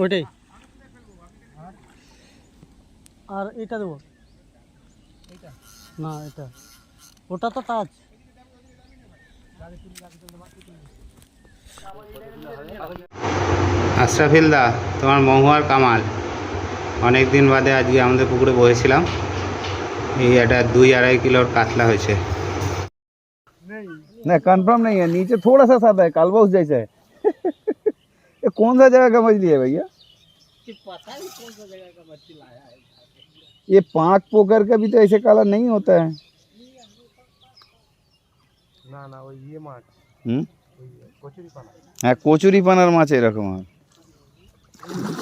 ওইটাই আর এটা দেবো না এটা ওটা তো টাচ আশরাফিল দা তোমার মহুয়ার কামাল অনেক দিন বাদে আজকে আমাদের পুকুরে বসেছিলাম এই একটা দুই আড়াই কিলোর কাতলা হয়েছে नहीं कंफर्म नहीं है नीचे थोड़ा सा सादा है कालबाउस जैसा है ये कौन सा जगह का मछली है भैया ये पांच पोकर का भी तो ऐसे काला नहीं होता है না না ওই ইয়ে মাছ হুম কচুরি পানা হ্যাঁ কচুরি পানার মাছ এরকম হয়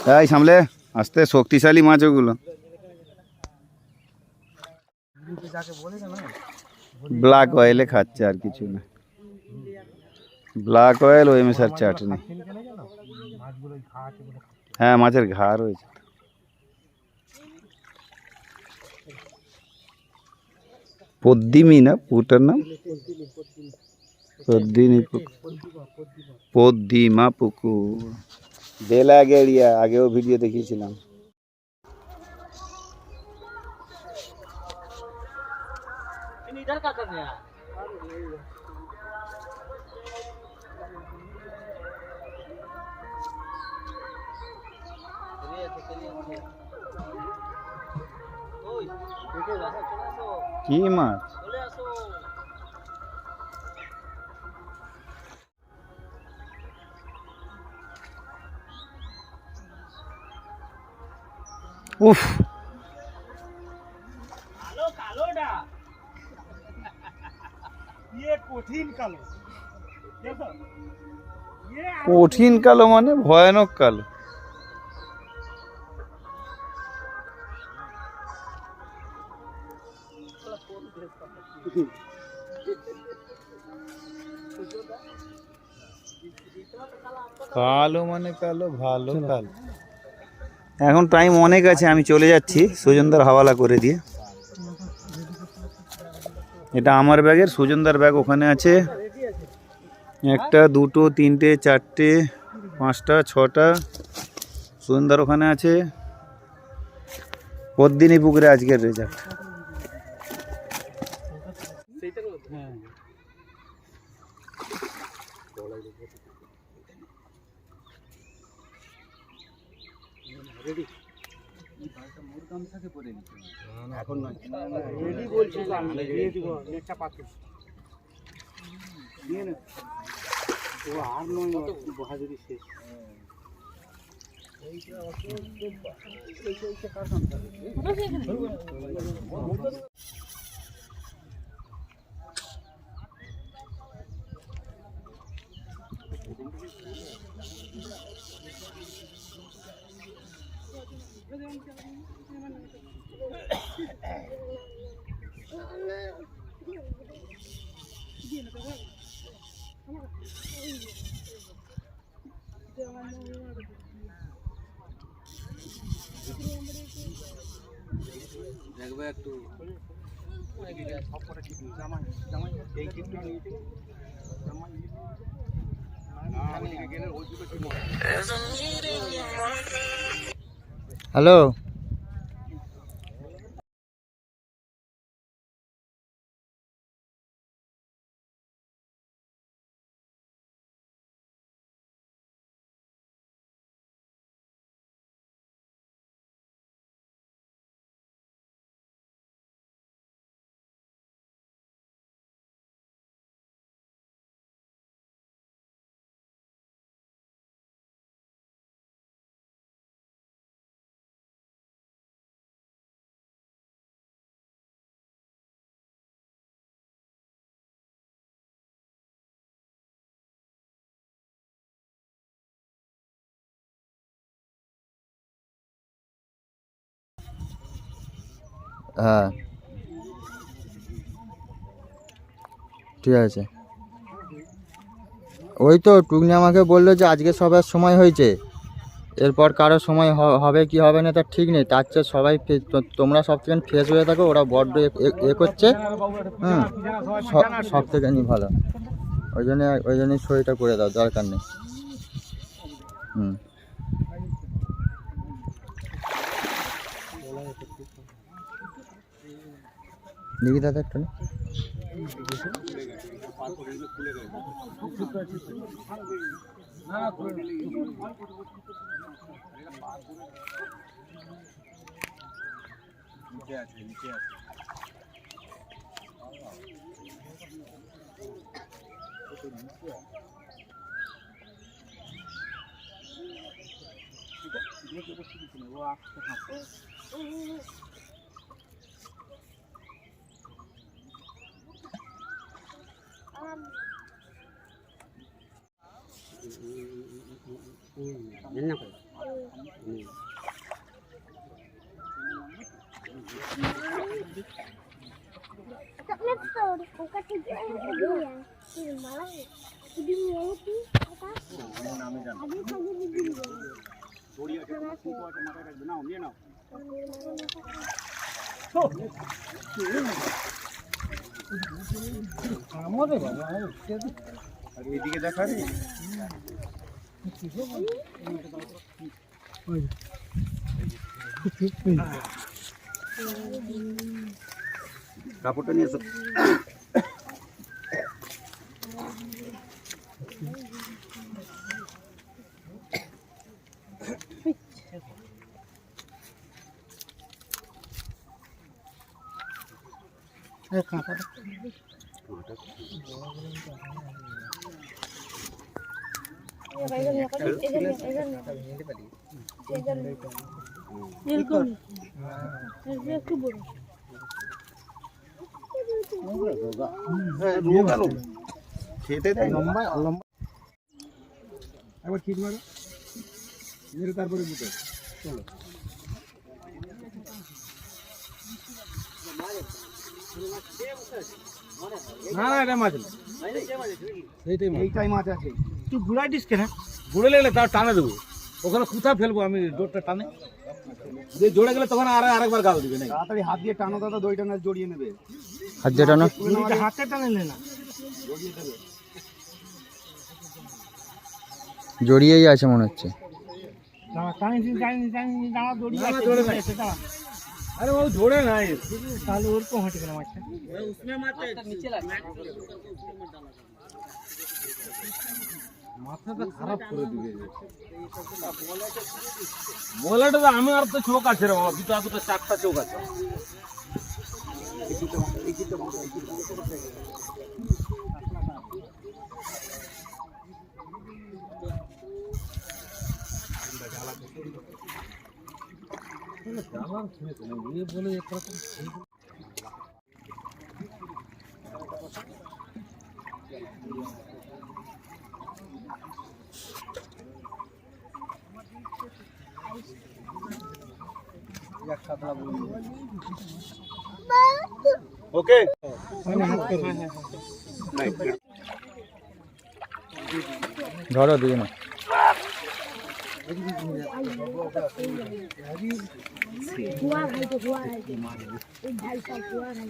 তাই সামলে আস্তে শক্তিশালী মাছ ওগুলো যাকে বলে না ব্ল্যাক অয়েলে খাচ্ছে আর কিছু না ব্ল্যাক অয়েল ওই মেশার চাটনি চিনকে নেই জানো মাছগুলো ঘা আছে বলে হ্যাঁ মাছের ঘা রয়েছে পদ্মিনী না পুটার নাম পদ্মিনী পুকুর পদ্মিমা পুকুর বেলা গেড়িয়া আগেও ভিডিও দেখিয়েছিলাম इधर का करने यार কি মাছ? উফ। কালো কালোটা। ইয়ে কঠিন কালো। ইয়ে কঠিন কালো মানে ভয়ানক কালো। কালো মানে কালো ভালো কালো। এখন টাইম অনেক আছে আমি চলে যাচ্ছি। সুজনদার হাওয়ালা করে দিয়ে। এটা আমার ব্যাগের সুজনদার ব্যাগ ওখানে আছে। একটা দুটো তিনটে চারটে পাঁচটা ছটা। সুজনদার ওখানে আছে। পদ্মিনী পুকুরে আজকের রেজাল্ট রেডি এখন নয় রেডি বলছি আমি দিয়ে দিব একটা পাত্র দিয়ে না ও আর নয় বাহাদুরি শেষ এইটা কার কাম দেখবে একটু হ্যালো হ্যাঁ। ঠিক আছে। ওই তো টুকনি আমাকে বলল যে আজকে সবার সময় হয়েছে। এরপর কারও সময় হবে কি হবে না তার ঠিক নেই। তার চেয়ে সবাই তোমরা সব থেকে ফ্রেশ হয়ে থাকো, ওরা বড্ড এ- করছে। হুম সব- থেকে ভালো। ওই জন্য, ওই জন্যই সইটা করে দাও, দরকার নেই। হুম। দেখি দাদা একটু না। enak. Itu aku mau kuku aja. Oh, আর এদিকে দেখা রে কাপড়টা নিয়ে এসো একটু বড় খেতে দেয় লম্বা লম্বা একবার ঠিক মারো তারপরে বুঝে চলো না না এটা মাছ না। সেইটাই এইটাই মাছ আছে। তুই ঘুরাই দিস কেন? ঘুরে লাগলে তার টানে দেবো। ওখানে কোথায় ফেলব আমি জোরটা টানে। যে জোড়ে গেলে তখন আর আরেকবার গাল দিবে না তাড়াতাড়ি হাত দিয়ে টানো দাদা দইটা না জড়িয়ে নেবে। হাত যেটা না হাতে টানে না জড়িয়ে দেবে। জড়িয়েই আছে মনে হচ্ছে। আরে ও জোড়ে নাই। তাহলে ওরকম হাঁটে গেলাম আচ্ছা মাথাটা খারাপ করে দিবে। বলাটা তো আমি আর তো চোখ আছে রে বাবা দুটো দুটো চারটা চোখ আছে। ওকে ধরো দিকে না हुआ भाई तो हुआ है एक ढाई साल हुआ है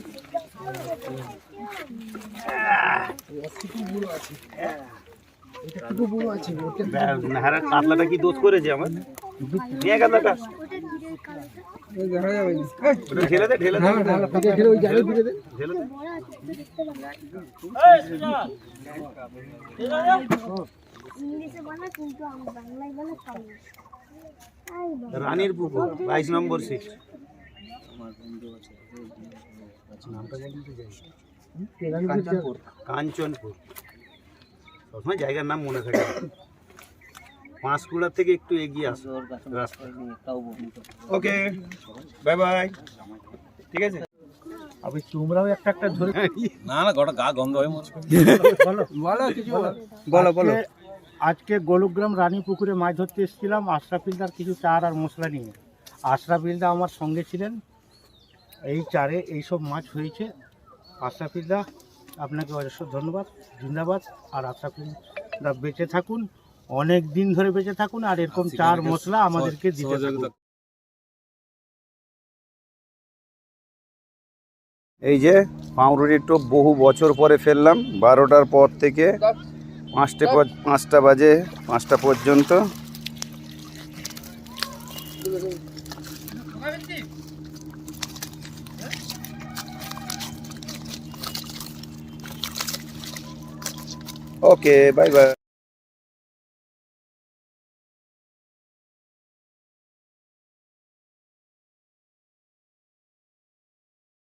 কাতলাটা কি দোষ করেছে আমার নিয়ে কাতলাটা ওটা ঢেলে দে ঢেলে দে ঢেলে দে ইংলিশে বলে কিন্তু আমি বাংলায় বলে পারি না। আই বাবা। রানীর পুকুর বাইশ নম্বর সিট কাঞ্চনপুর। সবসময় জায়গার নাম মনে থাকে পাঁশকুড়া থেকে একটু এগিয়ে আসো। রাস্তা। ওকে বাই বাই ঠিক আছে? আমি তোমরাও একটা একটা ধরে না না গোটা গা গন্ধ হয়ে মরছে। বলো কিছু বলো। বলো আজকে- গোলুগ্রাম রানী পুকুরে মাছ ধরতে এসেছিলাম আশরাফিলদার কিছু চার আর মশলা নিয়ে। আশরাফিলদা আমার সঙ্গে ছিলেন। এই চারে এইসব মাছ হয়েছে। আশরাফিলদা আপনাকে অজস্র ধন্যবাদ জিন্দাবাদ। আর আশরাফিলদা বেঁচে থাকুন অনেক দিন ধরে বেঁচে থাকুন আর এরকম চার মশলা আমাদেরকে দিতে থাকুন। এই যে পাউরুটির টোপ বহু বছর পরে ফেললাম বারোটার পর থেকে পাঁচটা পাঁচটা বাজে পাঁচটা পর্যন্ত। Okay bye bye